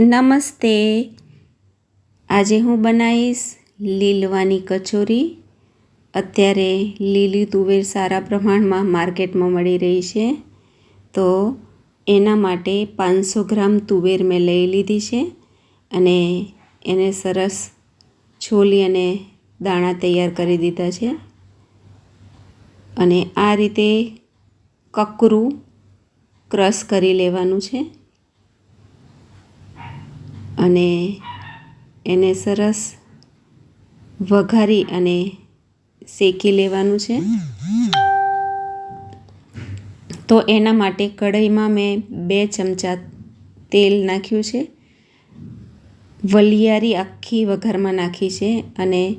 નમસ્તે. આજે હું બનાવીશ લીલવાની કચોરી. અત્યારે લીલી તુવેર સારા પ્રમાણમાં માર્કેટમાં મળી રહી છે. તો એના માટે પાંચસો ગ્રામ તુવેર મેં લઈ લીધી છે અને એને સરસ છોલી અને દાણા તૈયાર કરી દીધા છે. અને આ રીતે કકરું ક્રશ કરી લેવાનું છે. અને એને સરસ વઘારી અને શેકી લેવાનું છે. તો એના માટે કઢાઈમાં મેં બે ચમચા તેલ નાખ્યું છે. વલિયારી આખી વઘારમાં નાખી છે અને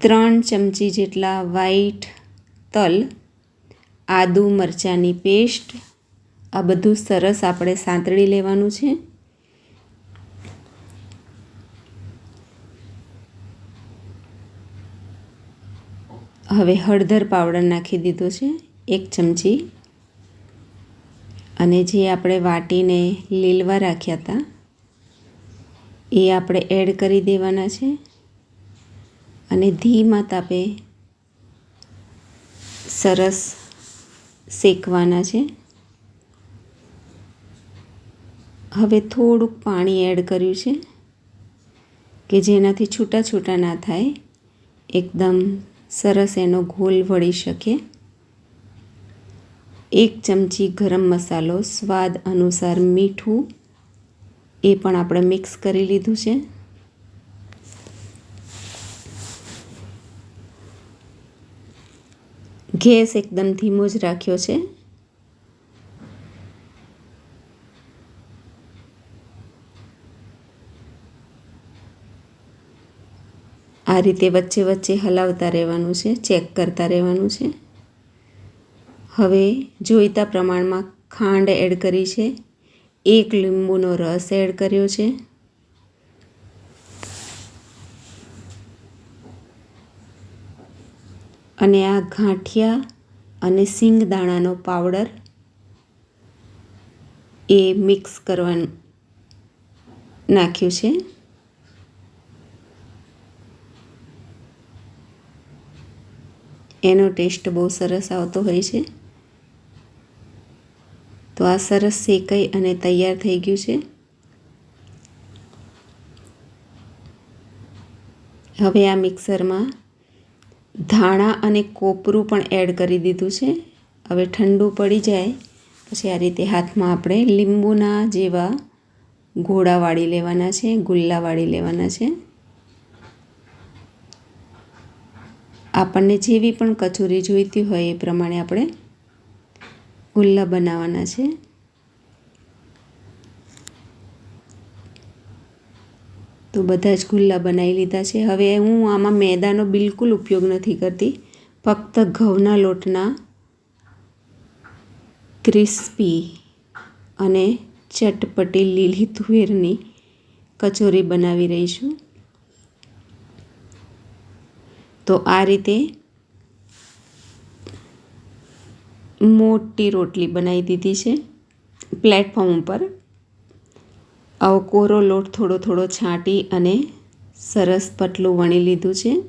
ત્રણ ચમચી જેટલા વાઈટ તલ, આદુ મરચાંની પેસ્ટ, આ બધું સરસ આપણે સાંતળી લેવાનું છે. હવે હળદર પાવડર નાખી દીધો છે, એક ચમચી. અને જે આપણે વાટીને લીલવા રાખ્યા હતા, એ આપણે એડ કરી દેવાના છે. અને ધીમા તાપે સરસ શેકવાના છે. હવે થોડુંક પાણી એડ કર્યું છે, કે જેનાથી છૂટા છૂટા ના થાય, એકદમ સરસ એનો ઘોલ વળી શકે. એક ચમચી ગરમ મસાલો, સ્વાદ અનુસાર મીઠું, એ પણ આપણે મિક્સ કરી લીધું છે. ગેસ એકદમ ધીમો જ રાખ્યો છે. આ રીતે વચ્ચે વચ્ચે હલાવતા રહેવાનું છે, ચેક કરતા રહેવાનું છે. હવે જોઈતા પ્રમાણમાં ખાંડ એડ કરી છે. એક લીંબુનો રસ એડ કર્યો છે. અને આ ગાંઠિયા અને સિંગ દાણાનો પાવડર એ મિક્સ કરવાનું, નાખ્યું છે. એનો ટેસ્ટ બહુ સરસ આવતો હોય છે. તો આ સરસ શેકાઈ અને તૈયાર થઈ ગયું છે. હવે આ મિક્સરમાં ધાણા અને કોપરું પણ એડ કરી દીધું છે. હવે ઠંડુ પડી જાય, પછી આ રીતે હાથમાં આપણે લીંબુના જેવા ઘોડા વાળી લેવાના છે, ગુલ્લા વાળી લેવાના છે. આપણને જેવી પણ કચોરી જોઈતી હોય એ પ્રમાણે આપણે ગુલ્લા બનાવવાના છે. તો બધા જ ગુલ્લા બનાવી લીધા છે. હવે હું આમાં મેદાનો બિલકુલ ઉપયોગ નથી કરતી. ફક્ત ઘઉંના લોટના ક્રિસ્પી અને ચટપટી લીલી તુવેરની કચોરી બનાવી રહી છું. તો આ રીતે મોટી રોટલી બનાવી દીધી છે. પ્લેટફોર્મ ઉપર આવો કોરો લોટ થોડો થોડો છાંટી અને સરસ પટલું વણી લીધું છે.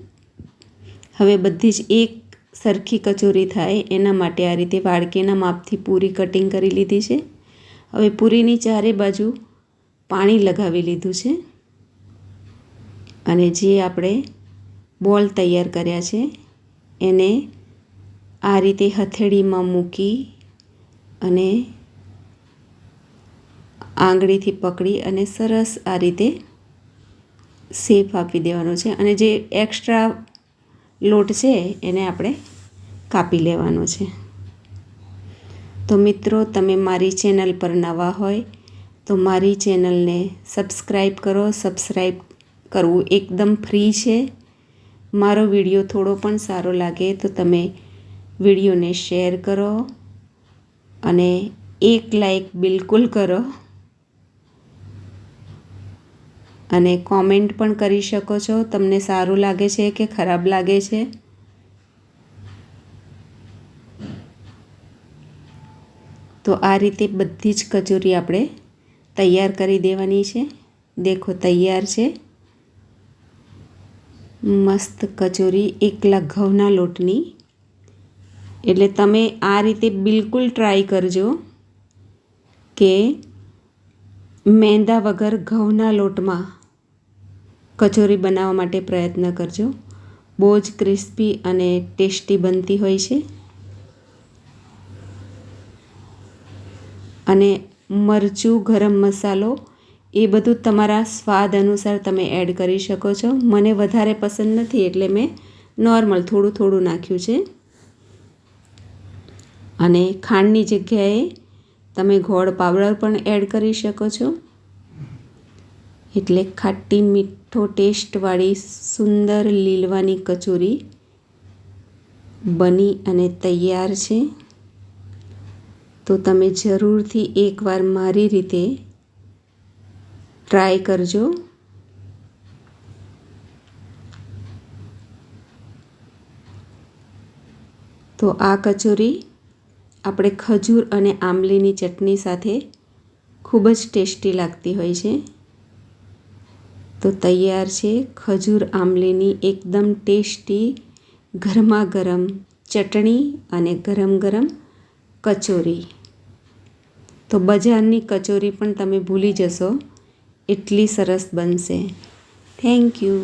હવે બધી જ એક સરખી કચોરી થાય, એના માટે આ રીતે વાડકીના માપથી પૂરી કટિંગ કરી લીધી છે. હવે પૂરીની ચારે બાજુ પાણી લગાવી લીધું છે. અને જે આપણે બોલ તૈયાર કર્યા છે. એને આ રીતે હથેળીમાં મૂકી અને આંગળીથી પકડી અને સરસ આ રીતે શેપ આપી દેવાનો છે. અને જે એક્સ્ટ્રા લોટ છે એને આપણે કાપી લેવાનો છે. તો મિત્રો, તમે મારી ચેનલ પર નવા હોય તો મારી ચેનલને સબસ્ક્રાઈબ કરો. સબસ્ક્રાઈબ કરવું એકદમ ફ્રી છે. મારો વીડિયો થોડો પણ સારો લાગે તો તમે વિડીયોને શેર કરો અને એક લાઈક બિલકુલ કરો અને કોમેન્ટ પણ કરી શકો છો. તમને સારું લાગે છે કે ખરાબ લાગે છે? તો આ રીતે બધી જ કચોરી આપણે તૈયાર કરી દેવાની છે. દેખો, તૈયાર છે. મસ્ત કચોરી, એકલા ઘઉંના લોટની. એટલે તમે આ રીતે બિલકુલ ટ્રાય કરજો કે મેંદા વગર ઘઉંના લોટમાં કચોરી બનાવવા માટે પ્રયત્ન કરજો. બહુ જ ક્રિસ્પી અને ટેસ્ટી બનતી હોય છે. અને મરચું ગરમ મસાલો એ બધું તમારા સ્વાદ અનુસાર તમે એડ કરી શકો છો. મને વધારે પસંદ નથી એટલે મેં નોર્મલ થોડું થોડું નાખ્યું છે. અને ખાંડની જગ્યાએ તમે ગોળ પાવડર પણ એડ કરી શકો છો. એટલે ખાટી મીઠો ટેસ્ટવાળી સુંદર લીલવાની કચોરી બની અને તૈયાર છે. તો તમે જરૂરથી એકવાર મારી રીતે ટ્રાય કરજો. તો આ કચોરી આપણે ખજૂર અને આંબલીની ચટણી સાથે ખૂબ જ ટેસ્ટી લાગતી હોય છે. તો તૈયાર છે ખજૂર આંબલીની એકદમ ટેસ્ટી ગરમા ગરમ ચટણી અને ગરમ ગરમ કચોરી. તો બજારની કચોરી પણ તમે ભૂલી જશો. એટલી સરસ બનશે. Thank you